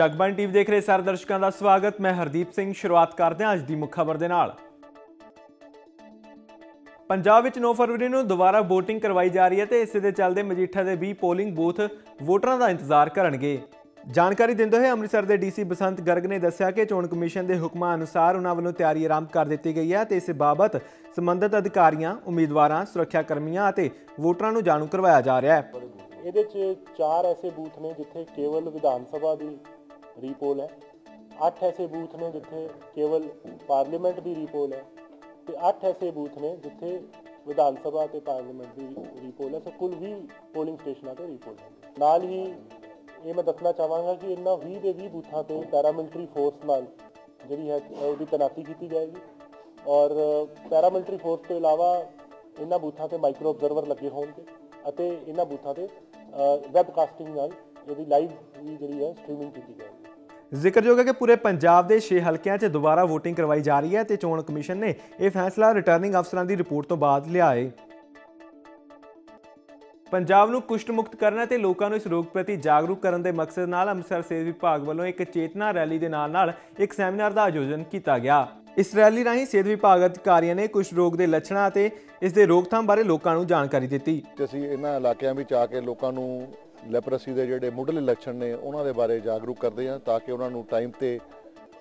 Jagbani TV ਦੇਖ ਰਹੇ ਸਾਰੇ ਦਰਸ਼ਕਾਂ ਦਾ ਸਵਾਗਤ। ਮੈਂ ਹਰਦੀਪ ਸਿੰਘ, ਸ਼ੁਰੂਆਤ ਕਰਦੇ ਹਾਂ ਅੱਜ ਦੀ ਮੁੱਖ ਖਬਰ ਦੇ ਨਾਲ। ਪੰਜਾਬ ਵਿੱਚ 9 ਫਰਵਰੀ ਨੂੰ ਦੁਬਾਰਾ VOTING ਕਰਵਾਈ ਜਾ ਰਹੀ ਹੈ ਤੇ ਇਸੇ ਦੇ ਚੱਲਦੇ ਮਜੀਠਾ ਦੇ 20 ਪੋਲਿੰਗ ਬੂਥ ਵੋਟਰਾਂ ਦਾ ਇੰਤਜ਼ਾਰ ਕਰਨਗੇ। ਜਾਣਕਾਰੀ ਦਿੰਦੇ ਹੋਏ ਅੰਮ੍ਰਿਤਸਰ ਦੇ ਡੀਸੀ ਬਸੰਤ ਗਰਗ ਨੇ ਦੱਸਿਆ ਕਿ ਚੋਣ ਕਮਿਸ਼ਨ ਦੇ ਹੁਕਮਾਂ ਅਨੁਸਾਰ ਉਹਨਾਂ ਵੱਲੋਂ ਤਿਆਰੀ ਆਰੰਭ ਕਰ ਦਿੱਤੀ ਗਈ ਹੈ ਤੇ ਇਸ ਬਾਬਤ ਸੰਬੰਧਿਤ ਅਧਿਕਾਰੀਆਂ, ਉਮੀਦਵਾਰਾਂ ਸੁਰੱਖਿਆ ਕਰਮੀਆਂ ਅਤੇ ਵੋਟਰਾਂ ਨੂੰ ਜਾਣੂ ਕਰਵਾਇਆ ਜਾ ਰਿਹਾ ਹੈ। ਇਹਦੇ 'ਚ ਚਾਰ ਐਸੇ ਬੂਥ ਨੇ ਜਿੱਥੇ ਕੇਵਲ ਵਿਧਾਨ ਸਭਾ ਦੀ ਰੀਪੋਲ ਹੈ। ਅੱਠ ਐਸੇ ਬੂਥ ਨੇ ਜਿੱਥੇ ਕੇਵਲ ਪਾਰਲੀਮੈਂਟ ਦੀ ਰੀਪੋਲ ਹੈ ਤੇ ਅੱਠ ਐਸੇ ਬੂਥ ਨੇ ਜਿੱਥੇ ਵਿਧਾਨ ਸਭਾ ਤੇ ਪਾਰਲੀਮੈਂਟ ਦੀ ਰੀਪੋਲ ਹੈ। ਸੋ ਕੁੱਲ 20 ਪੋਲਿੰਗ ਸਟੇਸ਼ਨਾਂ ਤੇ ਰੀਪੋਲ ਹੈ। ਨਾਲ ਹੀ ਇਹ ਮੈਂ ਦੱਸਣਾ ਚਾਹਾਂਗਾ ਕਿ ਇਹਨਾਂ 20 ਦੇ 20 ਬੂਥਾਂ ਤੇ ਪੈਰਾਮਿਲਟਰੀ ਫੋਰਸ ਨਾਲ ਜਿਹੜੀ ਹੈ, ਉਹਦੀ ਤੈਨਾਤੀ ਕੀਤੀ ਜਾਏਗੀ। ਔਰ ਪੈਰਾਮਿਲਟਰੀ ਫੋਰਸ ਤੋਂ ਇਲਾਵਾ ਇਹਨਾਂ ਬੂਥਾਂ ਤੇ ਮਾਈਕਰੋ ਆਬਜ਼ਰਵਰ ਲੱਗੇ ਹੋਣਗੇ ਅਤੇ ਇਹਨਾਂ ਬੂਥਾਂ ਤੇ ਵੈਬਕਾਸਟਿੰਗ ਨਾਲ ਇਹਦੀ ਲਾਈਵ ਵੀ ਜਿਹੜੀ ਹੈ ਸਟ੍ਰੀਮਿੰਗ ਕੀਤੀ ਜਾਏਗੀ। ਜ਼ਿਕਰਯੋਗ ਹੈ ਕਿ ਪੂਰੇ ਪੰਜਾਬ ਦੇ 6 ਹਲਕਿਆਂ 'ਚ ਦੁਬਾਰਾ VOTING ਕਰਵਾਈ ਜਾ ਰਹੀ ਹੈ ਤੇ ਚੋਣ ਕਮਿਸ਼ਨ ਨੇ ਇਹ ਫੈਸਲਾ ਰਿਟਰਨਿੰਗ ਅਫਸਰਾਂ ਦੀ ਰਿਪੋਰਟ ਤੋਂ ਬਾਅਦ ਲਿਆ ਹੈ। ਪੰਜਾਬ ਨੂੰ ਕੁਸ਼ਟ ਮੁਕਤ ਕਰਨ ਅਤੇ ਲੋਕਾਂ ਨੂੰ ਇਸ ਰੋਗ ਪ੍ਰਤੀ ਜਾਗਰੂਕ ਕਰਨ ਦੇ ਮਕਸਦ ਨਾਲ ਅੰਮ੍ਰਿਤਸਰ ਸਿਹਤ ਵਿਭਾਗ ਵੱਲੋਂ ਇੱਕ ਚੇਤਨਾ ਰੈਲੀ ਦੇ ਨਾਲ ਨਾਲ ਇੱਕ ਸੈਮੀਨਾਰ ਦਾ ਆਯੋਜਨ ਕੀਤਾ ਗਿਆ। ਇਸ ਰੈਲੀ ਰਾਹੀਂ ਸਿਹਤ ਵਿਭਾਗ ਅਧਿਕਾਰੀਆਂ ਨੇ ਕੁਸ਼ਟ ਰੋਗ ਦੇ ਲੱਛਣਾਂ ਅਤੇ ਇਸ ਦੇ ਰੋਕਥਾਮ ਬਾਰੇ ਲੋਕਾਂ ਨੂੰ ਜਾਣਕਾਰੀ ਦਿੱਤੀ। ਅਸੀਂ ਇਹਨਾਂ ਇਲਾਕਿਆਂ ਵਿੱਚ ਆ ਕੇ ਲੋਕਾਂ ਨੂੰ ਲੈਪਰਸੀ ਦੇ ਜਿਹੜੇ ਮੁੱਢਲੇ ਲੱਛਣ ਨੇ ਉਹਨਾਂ ਦੇ ਬਾਰੇ ਜਾਗਰੂਕ ਕਰਦੇ ਹਾਂ ਤਾਂ ਕਿ ਉਹਨਾਂ ਨੂੰ ਟਾਈਮ ਤੇ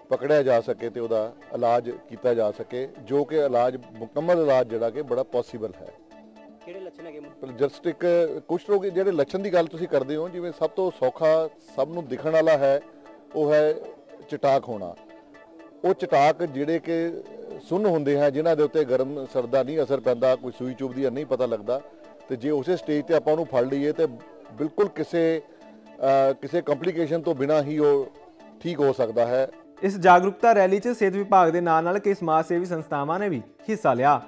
ਪਕੜਿਆ ਜਾ ਸਕੇ ਤੇ ਉਹਦਾ ਇਲਾਜ ਕੀਤਾ ਜਾ ਸਕੇ ਜੋ ਕਿ ਇਲਾਜ ਮੁਕੰਮਲ ਇਲਾਜ ਜਿਹੜਾ ਕਿ ਬੜਾ ਪੋਸੀਬਲ ਹੈ। ਕਿਹੜੇ ਲੱਛਣ ਹੈਗੇ ਪਰ ਜਸਟ ਇੱਕ ਕੁਛ ਰੋਗ ਜਿਹੜੇ ਲੱਛਣ ਦੀ ਗੱਲ ਤੁਸੀਂ ਕਰਦੇ ਹੋ ਜਿਵੇਂ ਸਭ ਤੋਂ ਸੌਖਾ ਸਭ ਨੂੰ ਦਿਖਣ ਵਾਲਾ ਹੈ ਉਹ ਹੈ ਚਟਾਕ ਹੋਣਾ। ਉਹ ਚਟਾਕ ਜਿਹੜੇ ਕਿ ਸੁੰਨ ਹੁੰਦੇ ਹੈ ਜਿਨ੍ਹਾਂ ਦੇ ਉੱਤੇ ਗਰਮ ਸਰਦਾ ਨਹੀਂ ਅਸਰ ਪੈਂਦਾ ਕੋਈ ਸੂਈ ਚੁਭਦੀ ਹੈ ਨਹੀਂ ਪਤਾ ਲੱਗਦਾ। ਤੇ ਜੇ ਉਸੇ ਸਟੇਜ ਤੇ ਆਪਾਂ ਉਹਨੂੰ ਫੜ ਲਈਏ ਤੇ ਬਿਲਕੁਲ ਕਿਸੇ ਕਿਸੇ ਕੰਪਲਿਕੇਸ਼ਨ ਤੋਂ ਬਿਨਾ ਹੀ ਉਹ ਠੀਕ ਹੋ ਸਕਦਾ ਹੈ। ਇਸ ਜਾਗਰੂਕਤਾ ਰੈਲੀ 'ਚ ਸਿਹਤ ਵਿਭਾਗ ਦੇ ਨਾਲ ਨਾਲ ਕਈ ਸਮਾਜ ਸੇਵੀ ਸੰਸਥਾਵਾਂ ਨੇ ਵੀ ਹਿੱਸਾ ਲਿਆ।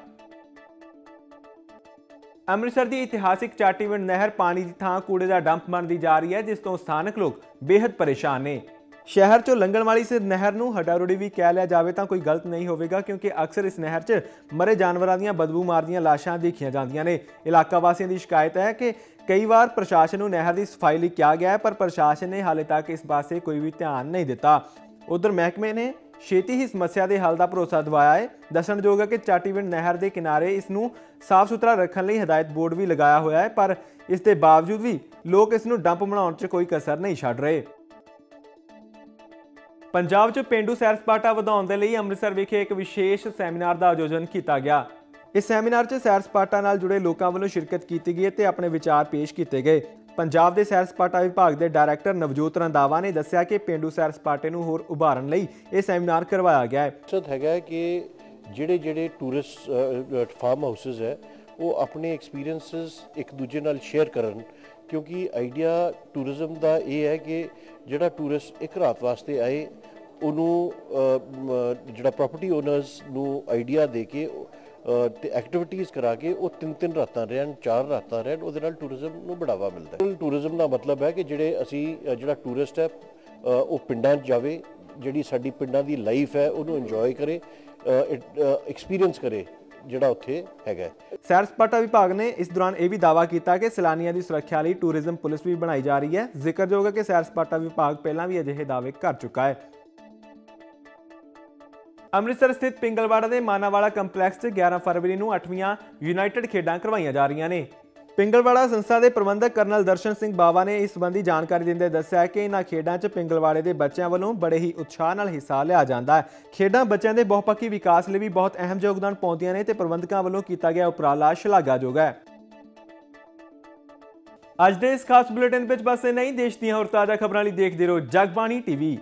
ਅੰਮ੍ਰਿਤਸਰ ਦੀ ਇਤਿਹਾਸਿਕ ਚਾਟੀਵਿੰਡ ਨਹਿਰ ਪਾਣੀ ਦੀ ਥਾਂ ਕੂੜੇ ਦਾ ਡੰਪ ਬਣਦੀ ਜਾ ਰਹੀ ਹੈ, ਜਿਸ ਤੋਂ ਸਥਾਨਕ ਲੋਕ ਬੇहद ਪਰੇਸ਼ਾਨ ਨੇ। ਸ਼ਹਿਰ 'ਚੋਂ ਲੰਘਣ ਵਾਲੀ ਇਸ ਨਹਿਰ ਨੂੰ ਹਡਾਰੋੜੀ ਵੀ ਕਹਿ ਲਿਆ ਜਾਵੇ ਤਾਂ ਕੋਈ ਗਲਤ ਨਹੀਂ ਹੋਵੇਗਾ, ਕਿਉਂਕਿ ਅਕਸਰ ਇਸ ਨਹਿਰ 'ਚ ਮਰੇ ਜਾਨਵਰਾਂ ਦੀਆਂ ਬਦਬੂ ਮਾਰਦੀਆਂ ਲਾਸ਼ਾਂ ਦੇਖੀਆਂ ਜਾਂਦੀਆਂ ਨੇ। ਇਲਾਕਾ ਵਾਸੀਆਂ ਦੀ ਸ਼ਿਕਾਇਤ ਹੈ ਕਿ ਕਈ ਵਾਰ ਪ੍ਰਸ਼ਾਸਨ ਨੂੰ ਨਹਿਰ ਦੀ ਸਫ਼ਾਈ ਲਈ ਕਿਹਾ ਗਿਆ ਹੈ, ਪਰ ਪ੍ਰਸ਼ਾਸਨ ਨੇ ਹਾਲੇ ਤੱਕ ਇਸ ਪਾਸੇ ਕੋਈ ਵੀ ਧਿਆਨ ਨਹੀਂ ਦਿੱਤਾ। ਉਧਰ ਮਹਿਕਮੇ ਨੇ ਛੇਤੀ ਹੀ ਸਮੱਸਿਆ ਦੇ ਹੱਲ ਦਾ ਭਰੋਸਾ ਦਿਵਾਇਆ ਹੈ। ਦੱਸਣਯੋਗ ਹੈ ਕਿ ਚਾਟੀਵਿੰਡ ਨਹਿਰ ਦੇ ਕਿਨਾਰੇ ਇਸ ਨੂੰ ਸਾਫ਼ ਸੁਥਰਾ ਰੱਖਣ ਲਈ ਹਦਾਇਤ ਬੋਰਡ ਵੀ ਲਗਾਇਆ ਹੋਇਆ ਹੈ, ਪਰ ਇਸ ਦੇ ਬਾਵਜੂਦ ਵੀ ਲੋਕ ਇਸ ਨੂੰ ਡੰਪ ਬਣਾਉਣ 'ਚ ਕੋਈ ਕਸਰ ਨਹੀਂ ਛੱਡ ਰਹੇ। ਪੰਜਾਬ 'ਚ ਪਿੰਡੂ ਸੈਰ ਸਪਾਟਾ ਵਧਾਉਣ ਦੇ ਲਈ ਅੰਮ੍ਰਿਤਸਰ ਵਿਖੇ ਇੱਕ ਵਿਸ਼ੇਸ਼ ਸੈਮੀਨਾਰ ਦਾ ਆਯੋਜਨ ਕੀਤਾ ਗਿਆ। ਇਸ ਸੈਮੀਨਾਰ 'ਚ ਸੈਰ ਸਪਾਟਾ ਨਾਲ ਜੁੜੇ ਲੋਕਾਂ ਵੱਲੋਂ ਸ਼ਿਰਕਤ ਕੀਤੀ ਗਈ ਤੇ ਆਪਣੇ ਵਿਚਾਰ ਪੇਸ਼ ਕੀਤੇ ਗਏ। ਪੰਜਾਬ ਦੇ ਸੈਰ ਸਪਾਟਾ ਵਿਭਾਗ ਦੇ ਡਾਇਰੈਕਟਰ ਨਵਜੋਤ ਰੰਦਾਵਾ ਨੇ ਦੱਸਿਆ ਕਿ ਪਿੰਡੂ ਸੈਰ ਸਪਾਟੇ ਨੂੰ ਹੋਰ ਉਭਾਰਨ ਲਈ ਇਹ ਸੈਮੀਨਾਰ ਕਰਵਾਇਆ ਗਿਆ ਹੈ। ਮਕਸਦ ਹੈਗਾ ਕਿ ਜਿਹੜੇ ਜਿਹੜੇ ਟੂਰਿਸਟ ਫਾਰਮ ਹਾਊਸਸ ਹੈ, ਉਹ ਆਪਣੇ ਐਕਸਪੀਰੀਐਂਸਸ ਇੱਕ ਦੂਜੇ ਨਾਲ ਸ਼ੇਅਰ ਕਰਨ ਕਿਉਂਕਿ ਆਈਡੀਆ ਟੂਰਿਜ਼ਮ ਦਾ ਇਹ ਹੈ ਕਿ ਜਿਹੜਾ ਟੂਰਿਸਟ ਇੱਕ ਰਾਤ ਵਾਸਤੇ ਆਏ ਉਹਨੂੰ ਜਿਹੜਾ ਪ੍ਰਾਪਰਟੀ ਓਨਰਸ ਨੂੰ ਆਈਡੀਆ ਦੇ ਕੇ ਅਹ, ਤੇ ਐਕਟੀਵਿਟੀਜ਼ ਕਰਾ ਕੇ ਉਹ ਤਿੰਨ ਤਿੰਨ ਰਾਤਾਂ ਰਹਿਣ ਚਾਰ ਰਾਤਾਂ ਰਹਿਣ ਉਹਦੇ ਨਾਲ ਟੂਰਿਜ਼ਮ ਨੂੰ ਬੜਾਵਾ ਮਿਲਦਾ ਹੈ। ਟੂਰਿਜ਼ਮ ਦਾ ਮਤਲਬ ਹੈ ਕਿ ਜਿਹੜੇ ਅਸੀਂ ਜਿਹੜਾ ਟੂਰਿਸਟ ਹੈ ਉਹ ਪਿੰਡਾਂ 'ਚ ਜਾਵੇ ਜਿਹੜੀ ਸਾਡੀ ਪਿੰਡਾਂ ਦੀ ਲਾਈਫ ਹੈ ਉਹਨੂੰ ਇੰਜੋਏ ਕਰੇ ਐਕਸਪੀਰੀਅੰਸ ਕਰੇ। ਜਿਹੜਾ ਉੱਥੇ ਹੈਗਾ ਸੈਰ ਸਪਾਟਾ ਵਿਭਾਗ ਨੇ ਇਸ ਦੌਰਾਨ ਇਹ ਵੀ ਦਾਅਵਾ ਕੀਤਾ ਕਿ ਸੈਲਾਨੀਆਂ ਦੀ ਸੁਰੱਖਿਆ ਲਈ ਟੂਰਿਜ਼ਮ ਪੁਲਿਸ ਵੀ ਬਣਾਈ ਜਾ ਰਹੀ ਹੈ। ਜ਼ਿਕਰਯੋਗ ਹੈ ਕਿ ਸੈਰ ਸਪਾਟਾ ਵਿਭਾਗ ਪਹਿਲਾਂ ਵੀ ਅਜਿਹੇ ਦਾਅਵੇ ਕਰ ਚੁੱਕਾ ਹੈ। ਅੰਮ੍ਰਿਤਸਰ ਸਥਿਤ ਪਿੰਗਲਵਾੜਾ ਦੇ ਮਾਨਾਵਾਲਾ ਕੰਪਲੈਕਸ 'ਚ 11 ਫਰਵਰੀ ਨੂੰ 8ਵੀਆਂ ਯੂਨਾਈਟਿਡ ਖੇਡਾਂ ਕਰਵਾਈਆਂ ਜਾ ਰਹੀਆਂ ਨੇ। ਪਿੰਗਲਵਾੜਾ ਸੰਸਥਾ ਦੇ ਪ੍ਰਬੰਧਕ ਕਰਨਲ ਦਰਸ਼ਨ ਸਿੰਘ ਬਾਵਾ ਨੇ ਇਸ ਸੰਬੰਧੀ ਜਾਣਕਾਰੀ ਦਿੰਦੇ ਦੱਸਿਆ ਕਿ ਇਹਨਾਂ ਖੇਡਾਂ 'ਚ ਪਿੰਗਲਵਾੜੇ ਦੇ ਬੱਚਿਆਂ ਵੱਲੋਂ ਬੜੇ ਹੀ ਉਤਸ਼ਾਹ ਨਾਲ ਹਿੱਸਾ ਲਿਆ ਜਾਂਦਾ ਹੈ। ਖੇਡਾਂ ਬੱਚਿਆਂ ਦੇ ਬਹੁਪੱਖੀ ਵਿਕਾਸ ਲਈ ਵੀ ਬਹੁਤ ਅਹਿਮ ਯੋਗਦਾਨ ਪਾਉਂਦੀਆਂ ਨੇ ਤੇ ਪ੍ਰਬੰਧਕਾਂ ਵੱਲੋਂ ਕੀਤਾ ਗਿਆ ਉਪਰਾਲਾ ਸ਼ਲਾਘਾਯੋਗ ਹੈ। ਅੱਜ ਦੇ ਇਸ ਖਾਸ ਬੁਲੇਟਿਨ ਵਿੱਚ ਬਸ ਇਹ ਨਹੀਂ ਦੇਸ਼ ਦੀਆਂ ਹੋਰ ਤਾਜ਼ਾ ਖਬਰਾਂ ਲਈ ਦੇਖਦੇ ਰਹੋ ਜਗਬਾਣੀ ਟੀਵੀ।